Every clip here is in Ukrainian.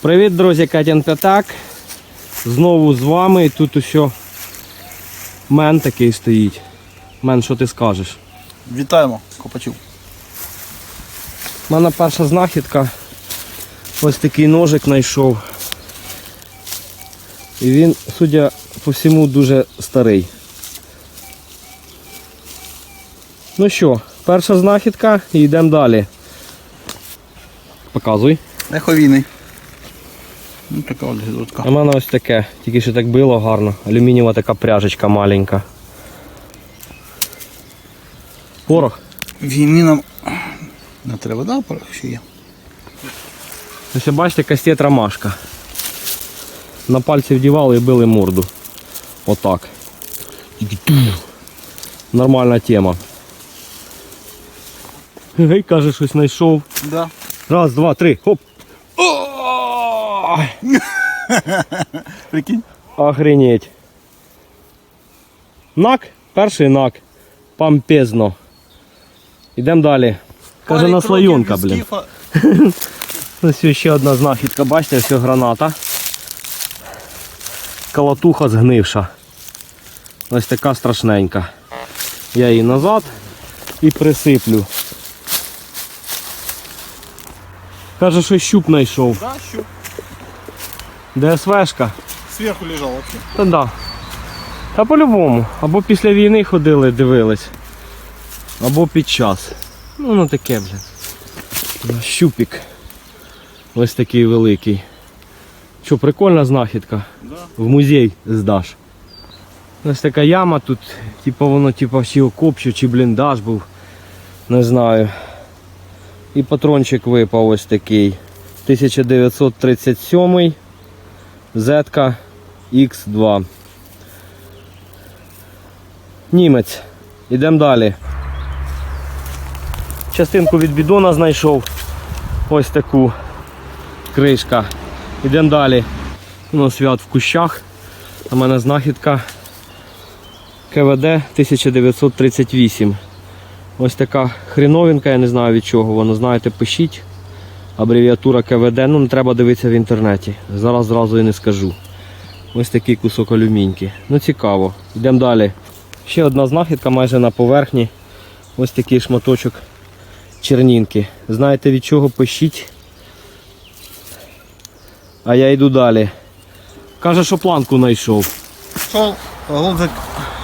Привіт, друзі, Катян П'ятак. Знову з вами. І тут усе мен такий стоїть. Мен, що ти скажеш? Вітаємо, копачів. У мене перша знахідка. Ось такий ножик знайшов. І він, судя по всьому, дуже старий. Ну що, перша знахідка і йдемо далі. Показуй. Еховійний. Ну, така от гідротка. У мене ось таке, тільки що так било гарно. Алюмінієва така пряжечка маленька. Порох. Війни нам не треба, да, порох ще є. Ось бачите, кастет ромашка. На пальці вдівали і били морду. Отак. Нормальна тема. Гей, каже, щось знайшов. Да. Раз, два, три. Хоп. Прикинь. Охренеть. Нак, перший нак. Пампезно. Ідемо далі. Каже, наслоєнка, блін. Ось ще одна знахідка, бачите, все граната. Калатуха згнивша. Ось така страшненька. Я її назад і присиплю. Каже, що щуп знайшов. Да, що? ДСВшка. Зверху лежав вообще. Та да. Та по-любому. Або після війни ходили, дивились. Або під час. Ну, ну таке, блін. Ну, Щупік. Ось такий великий. Що, прикольна знахідка. Да. В музей здаш. Ось така яма тут, типу воно типу, чи окоп, чи- чи бліндаж був. Не знаю. І патрончик випав ось такий. 1937 Зетка X2. Німець. Ідемо далі. Частинку від бідона знайшов. Ось таку кришка. Ідемо далі. Ну, свят в кущах. У мене знахідка КВД 1938. Ось така хріновинка, я не знаю від чого воно, знаєте, пишіть. Абревіатура КВД, ну не треба дивитися в інтернеті. Зараз зразу і не скажу. Ось такий кусок алюміньки. Ну цікаво. Йдемо далі. Ще одна знахідка майже на поверхні. Ось такий шматочок чернінки. Знаєте від чого пишіть. А я йду далі. Каже, що планку знайшов. Сол голубик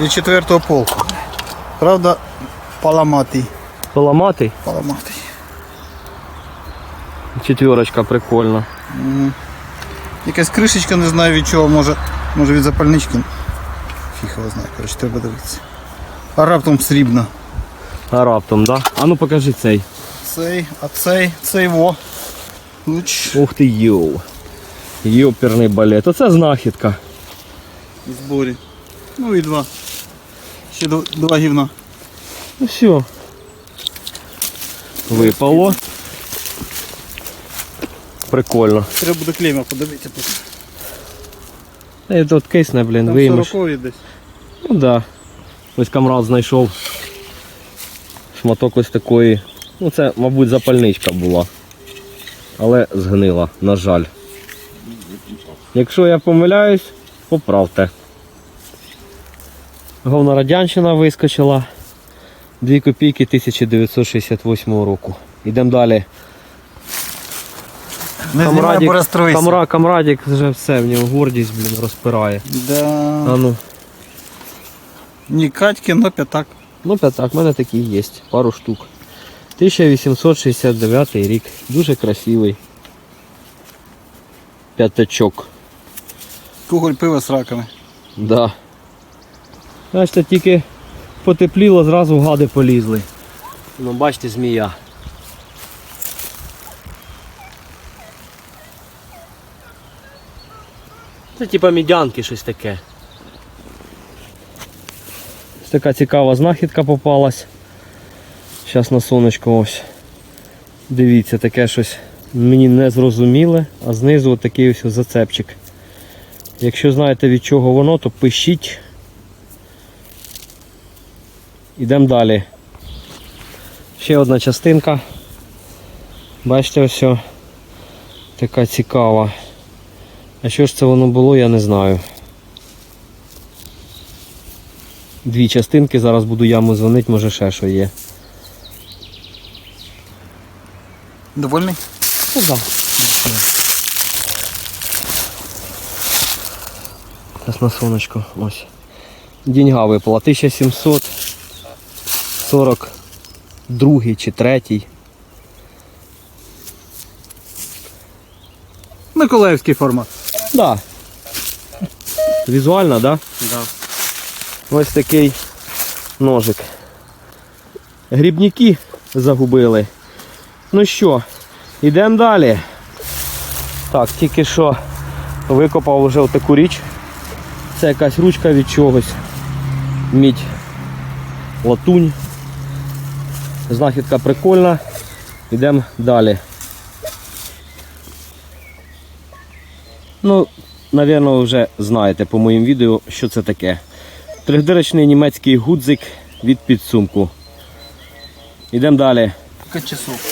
від четвертого полку. Правда, поламатий. Поламати? Поламатий. Четверочка прикольна. М. Якась кришечка, не знаю від чого, може, може від запальнички. Фіг його знає, коротше, треба дивитися. А раптом срібна. А раптом, да? А ну покажи цей. Цей, а цей, цей во. Луч Ух ти йоу. Йоперний балет. Оце знахідка. в зборі. Ну і два. Ще два гівна. Ну все. Випало. Прикольно. Треба буде клейма подивитися. тут. Та тут кейсне, блін, Там виймеш. 40 десь. Ну да. Ось камрад знайшов шматок ось такої. Ну це, мабуть, запальничка була. Але згнила, на жаль. Якщо я помиляюсь, поправте. Головна радянщина вискочила. 2 копійки 1968 року. Йдемо далі. Не знімай, бо розстроїся. камра, камрадік вже все, в нього гордість, блін, розпирає. Да. А ну. Не Катьки, но п'ятак. Ну, п'ятак, в мене такі є, пару штук. 1869 рік. Дуже красивий. П'ятачок. Куголь пива з раками. Да. Бачите, тільки потепліло, зразу гади полізли. Ну, бачите, змія. Це типа мідянки щось таке. Ось така цікава знахідка попалась. Зараз на сонечко ось. Дивіться, таке щось мені не зрозуміле, а знизу отакий ось зацепчик. Якщо знаєте від чого воно, то пишіть. Ідемо далі. Ще одна частинка. Бачите, ось. Така цікава. А що ж це воно було, я не знаю. Дві частинки, зараз буду яму дзвонити, може ще що є. Довольний? Ну да. Зараз на сонечко. Ось. Деньга випала. 1742 чи 3. Миколаївський формат. Да. Візуально, да? Да. Ось такий ножик. Грібники загубили. Ну що, йдемо далі. Так, тільки що викопав вже таку річ. Це якась ручка від чогось. Мідь. Латунь. Знахідка прикольна. Йдемо далі. Ну, напевно, ви вже знаєте по моїм відео, що це таке. Трьохдирочний німецький гудзик від підсумку. Йдемо далі. Яка часовка?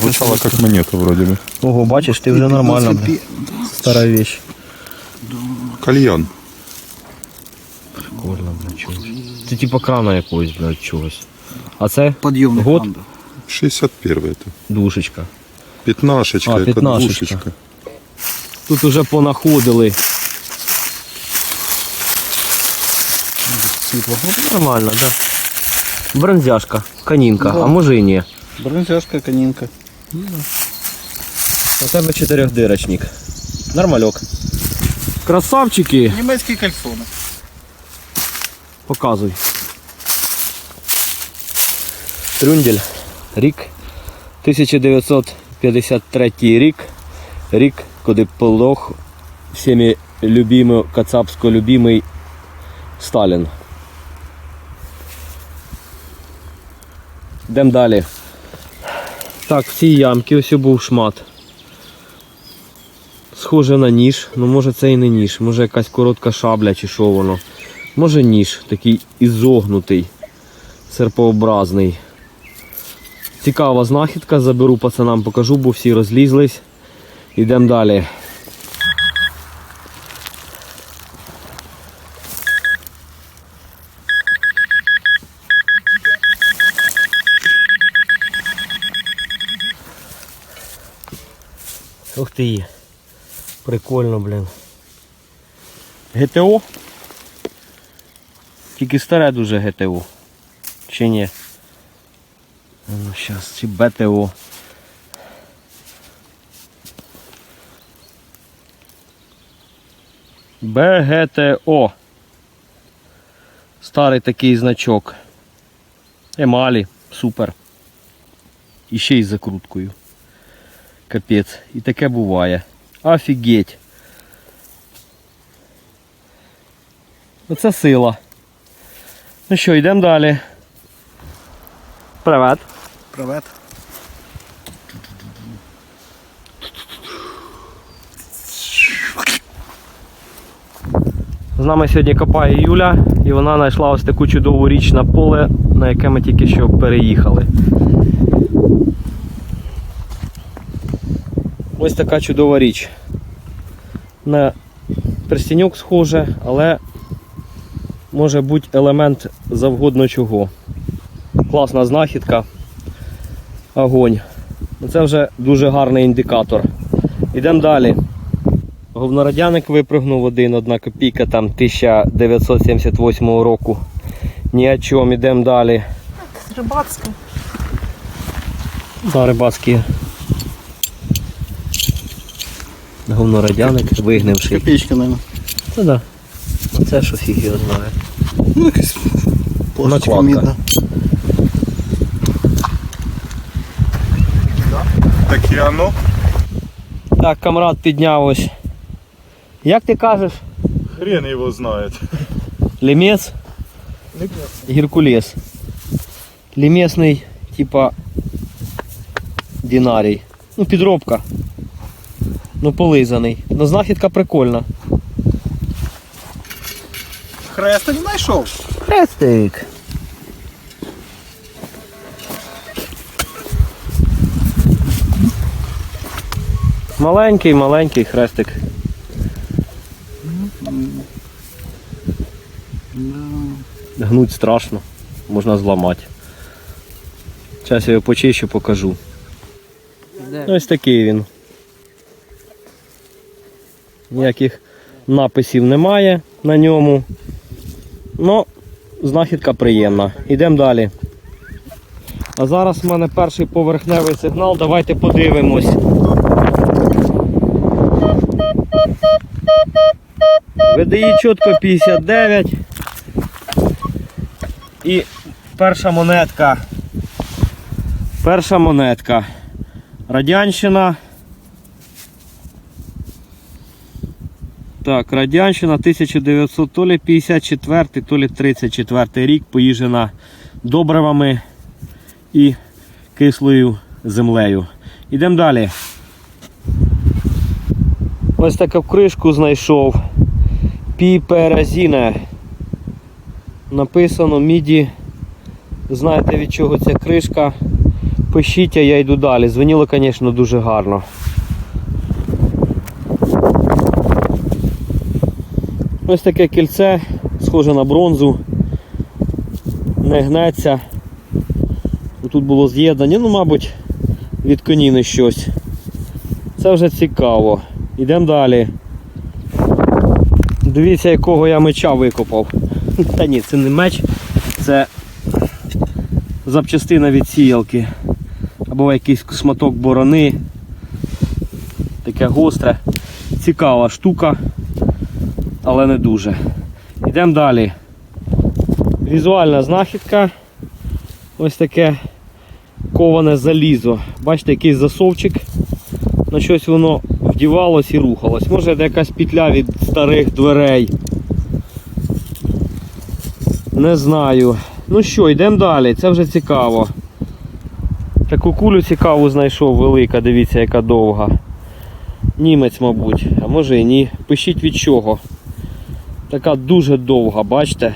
Звучало как монета вроде бы. Ого, бачиш, ти вже нормально. бля. Стара вещь. Кальян. Прикольно, бля, чогось. Це типа крана якогось, блядь, чогось. А це Подйомник. Год? панда. 61 это. душечка. Пятнашечка, А, это пятнашечка. двушечка. Тут уже понаходили. Світло. Ну, Нормально, да. Бронзяшка, канінка, Да. а може і ні. Бронзяшка, канінка. У тебе чотирьохдирочник. Нормальок. Красавчики. Німецькі кальсони. Показуй. Трюндель. Рік. 1953 рік. Рік, коли полох всіми любимий, кацапсько любимий Сталін. Йдемо далі. Так, в цій ямці ось був шмат. Схоже на ніж, ну може це і не ніж, може якась коротка шабля чи що воно. Може ніж, такий ізогнутий, серпообразний. Цікава знахідка, заберу пацанам, покажу, бо всі розлізлись. Йдемо далі. Ух ти. Прикольно, блін. ГТО? Тільки старе дуже ГТО. Чи ні? Ну, щас, чи БТО. БГТО. Старий такий значок. Емалі. Супер. І ще й з закруткою. Капець. І таке буває. Офігеть. Оце сила. Ну що, йдемо далі. Привет. Привет. Нами сьогодні копає Юля і вона знайшла ось таку чудову річ на поле, на яке ми тільки що переїхали. Ось така чудова річ. На перстіньок схоже, але може бути елемент завгодно чого. Класна знахідка. Огонь. Це вже дуже гарний індикатор. Йдемо далі. Говнорадяник випрыгнув один, одна копійка там 1978 року. Ні о чому, йдемо далі. Рибацька. Да, рибацькі. Говнорадяник вигнивший. Копеечка, наверное. Ну да. Оце що фіг його знає. Ну, якась плашечка мідна. Так и оно. Так, камрад підняв ось. Як ти кажеш? Хрен его знает. Лімець? Геркулес. Лімесний, типа динарій. Ну, підробка. Ну, полизаний. Ну, знахідка прикольна. Хреста не знайшов. Хрестик. Маленький, маленький хрестик. Гнуть страшно, можна зламати. Зараз я його почищу, покажу. Ось такий він. Ніяких написів немає на ньому. Ну, знахідка приємна. Йдемо далі. А зараз в мене перший поверхневий сигнал. Давайте подивимось. ВДІ чітко 59. І перша монетка. Перша монетка. Радянщина. Так, Радянщина 1900 то лі 54, то лі 34 рік поїжджена добривами і кислою землею. Ідемо далі. Ось таку кришку знайшов. Піперазіна. Написано міді. Знаєте від чого ця кришка. Пишіть, а я йду далі. Дзвоніло, звісно, дуже гарно. Ось таке кільце, схоже на бронзу. Не гнеться. Тут було з'єднання, ну, мабуть, від коніни щось. Це вже цікаво. Йдемо далі. Дивіться, якого я меча викопав. Та ні, це не меч, це запчастина від сіялки. Або якийсь шматок борони. Таке гостре. Цікава штука, але не дуже. Йдемо далі. Візуальна знахідка. Ось таке коване залізо. Бачите, якийсь засовчик. На щось воно вдівалось і рухалось. Може це якась петля від старих дверей. Не знаю. Ну що, йдемо далі, це вже цікаво. Таку кулю цікаву знайшов, велика, дивіться, яка довга. Німець, мабуть, а може і ні. Пишіть від чого. Така дуже довга, бачите?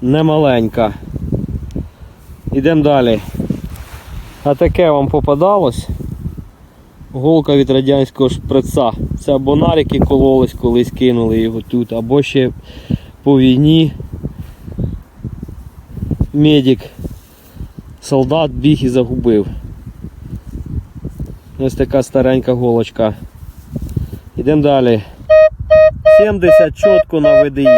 Не маленька. Йдемо далі. А таке вам попадалось? Голка від радянського шприца. Це або нарики кололись, колись кинули його тут, або ще по війні медик, солдат біг і загубив. Ось така старенька голочка. Йдемо далі. 70 чітко на ВДІ.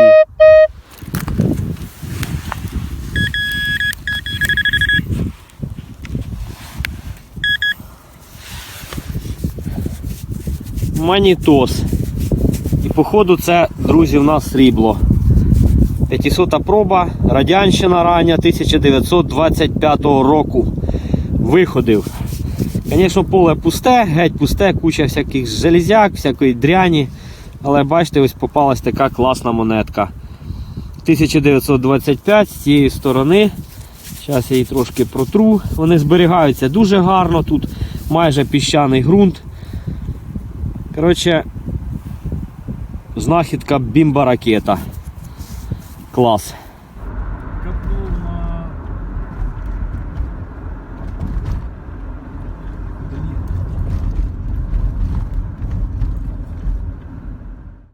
Манітос. І походу це, друзі, в нас срібло. 500 проба, радянщина рання 1925 року. Виходив. Звісно, поле пусте, геть пусте, куча всяких железяк, всякої дряні. Але бачите, ось попалась така класна монетка. 1925 з цієї сторони. Зараз я її трошки протру. Вони зберігаються дуже гарно. Тут майже піщаний ґрунт. Коротше, знахідка бімба ракета. Клас.